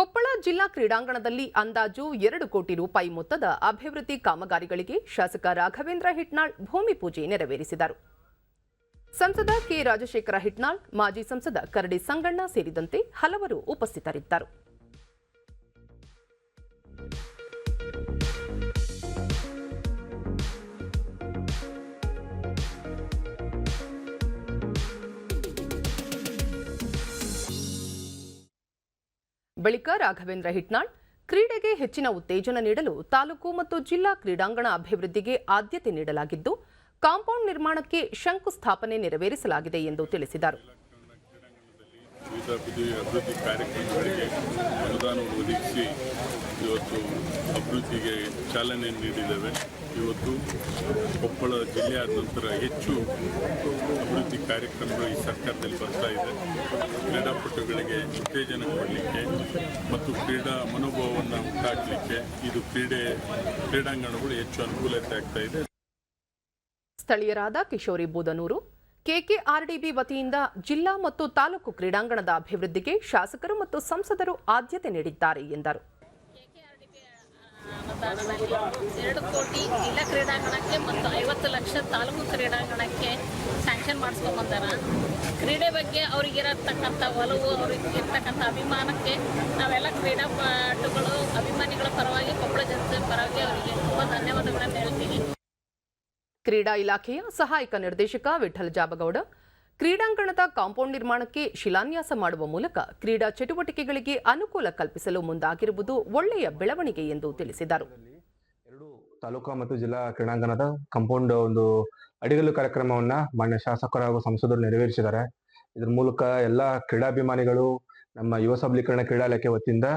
ಕೊಪ್ಪಳ ಜಿಲ್ಲಾ ಕ್ರೀಡಾಂಗಣದಲ್ಲಿ ಅಂದಾಜು ಎರಡು ಕೋಟಿ ರೂಪಾಯಿ ಮೊತ್ತದ ಅಭಿವೃದ್ಧಿ ಕಾಮಗಾರಿಗಳಿಗೆ ಶಾಸಕ ರಾಘವೇಂದ್ರ ಹಿಟ್ನಾಳ್ ಭೂಮಿ ಪೂಜೆ ನೆರವೇರಿಸಿದರು. ಸಂಸದ ಕೆ ರಾಜಶೇಖರ ಹಿಟ್ನಾಳ್, ಮಾಜಿ ಸಂಸದ ಕರಡಿ ಸಂಗಣ್ಣ ಸೇರಿದಂತೆ ಹಲವರು ಉಪಸ್ಥಿತರಿದ್ದರು. ಬಳಿಕ ರಾಘವೇಂದ್ರ ಹಿಟ್ನಾಳ್ ಕ್ರೀಡೆಗೆ ಹೆಚ್ಚಿನ ಉತ್ತೇಜನ ನೀಡಲು ತಾಲೂಕು ಮತ್ತು ಜಿಲ್ಲಾ ಕ್ರೀಡಾಂಗಣ ಅಭಿವೃದ್ಧಿಗೆ ಆದ್ಯತೆ ನೀಡಲಾಗಿದ್ದು, ಕಾಂಪೌಂಡ್ ನಿರ್ಮಾಣಕ್ಕೆ ಶಂಕುಸ್ಥಾಪನೆ ನೆರವೇರಿಸಲಾಗಿದೆ ಎಂದು ತಿಳಿಸಿದರು. ವಿವಿಧ ಅಭಿವೃದ್ಧಿ ಕಾರ್ಯಕ್ರಮಗಳಿಗೆ ಅನುದಾನ ಒದಗಿಸಿ ಇವತ್ತು ಅಭಿವೃದ್ಧಿಗೆ ಚಾಲನೆ ನೀಡಿದ್ದೇವೆ. ಇವತ್ತು ಕೊಪ್ಪಳ ಜಿಲ್ಲೆ ಆದ ನಂತರ ಹೆಚ್ಚು ಅಭಿವೃದ್ಧಿ ಕಾರ್ಯಕ್ರಮಗಳು ಈ ಸರ್ಕಾರದಲ್ಲಿ ಬರ್ತಾ ಇದೆ. ಕ್ರೀಡಾಪಟುಗಳಿಗೆ ಉತ್ತೇಜನ ಕೊಡಲಿಕ್ಕೆ ಮತ್ತು ಕ್ರೀಡಾ ಮನೋಭಾವವನ್ನು ಉಂಟಾಗಲಿಕ್ಕೆ ಇದು ಕ್ರೀಡೆ, ಕ್ರೀಡಾಂಗಣಗಳು ಹೆಚ್ಚು ಅನುಕೂಲತೆ ಆಗ್ತಾ ಇದೆ. ಸ್ಥಳೀಯರಾದ ಕಿಶೋರಿ ಬೂದನೂರು ಕೆಕೆಆರ್ಡಿಬಿ ವತಿಯಿಂದ ಜಿಲ್ಲಾ ಮತ್ತು ತಾಲೂಕು ಕ್ರೀಡಾಂಗಣದ ಅಭಿವೃದ್ಧಿಗೆ ಶಾಸಕರು ಮತ್ತು ಸಂಸದರು ಆದ್ಯತೆ ನೀಡಿದ್ದಾರೆ ಎಂದರು. ಎರಡು ಕೋಟಿ ಜಿಲ್ಲಾ ಕ್ರೀಡಾಂಗಣಕ್ಕೆ ಮತ್ತು ಐವತ್ತು ಲಕ್ಷ ತಾಲೂಕು ಕ್ರೀಡಾಂಗಣಕ್ಕೆ ಸ್ಯಾಂಕ್ಷನ್ ಮಾಡಿಸ್ಕೊಂಬಂದಾರ ಕ್ರೀಡೆ ಬಗ್ಗೆ ಅವ್ರಿಗಿರತಕ್ಕಂಥ ಒಲವು ಅವ್ರಿಗೆ ಇರ್ತಕ್ಕಂಥ ಅಭಿಮಾನಕ್ಕೆ ನಾವೆಲ್ಲ ಕ್ರೀಡಾಪಟುಗಳು ಕ್ರೀಡಾ ಇಲಾಖೆಯ ಸಹಾಯಕ ನಿರ್ದೇಶಕ ವಿಠಲ್ ಜಾಬಗೌಡ ಕ್ರೀಡಾಂಗಣದ ಕಾಂಪೌಂಡ್ ನಿರ್ಮಾಣಕ್ಕೆ ಶಿಲಾನ್ಯಾಸ ಮಾಡುವ ಮೂಲಕ ಕ್ರೀಡಾ ಚಟುವಟಿಕೆಗಳಿಗೆ ಅನುಕೂಲ ಕಲ್ಪಿಸಲು ಮುಂದಾಗಿರುವುದು ಒಳ್ಳೆಯ ಬೆಳವಣಿಗೆ ಎಂದು ತಿಳಿಸಿದರು. ಎರಡು ತಾಲೂಕು ಮತ್ತು ಜಿಲ್ಲಾ ಕ್ರೀಡಾಂಗಣದ ಕಾಂಪೌಂಡ್ ಒಂದು ಅಡಿಗಲ್ಲು ಕಾರ್ಯಕ್ರಮವನ್ನ ಮಾನ್ಯ ಶಾಸಕರು ಹಾಗೂ ಸಂಸದರು ನೆರವೇರಿಸಿದ್ದಾರೆ. ಇದರ ಮೂಲಕ ಎಲ್ಲ ಕ್ರೀಡಾಭಿಮಾನಿಗಳು ನಮ್ಮ ಯುವ ಸಬಲೀಕರಣ ಕ್ರೀಡಾ ಇಲಾಖೆ ವತಿಯಿಂದ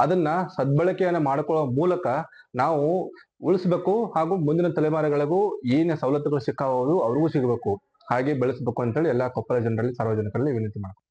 ಅದನ್ನ ಸದ್ಬಳಕೆಯನ್ನ ಮಾಡಿಕೊಳ್ಳುವ ಮೂಲಕ ನಾವು ಉಳಿಸ್ಬೇಕು ಹಾಗೂ ಮುಂದಿನ ತಲೆಮಾರುಗಳಿಗೂ ಏನೇ ಸವಲತ್ತುಗಳು ಸಿಕ್ಕಾವುದು ಅವ್ರಿಗೂ ಸಿಗಬೇಕು. ಹಾಗೆ ಬೆಳೆಸಬೇಕು ಅಂತೇಳಿ ಎಲ್ಲಾ ಕೊಪ್ಪಳ ಜನರಲ್ಲಿ, ಸಾರ್ವಜನಿಕರಲ್ಲಿ ವಿನಂತಿ ಮಾಡ್ತೀನಿ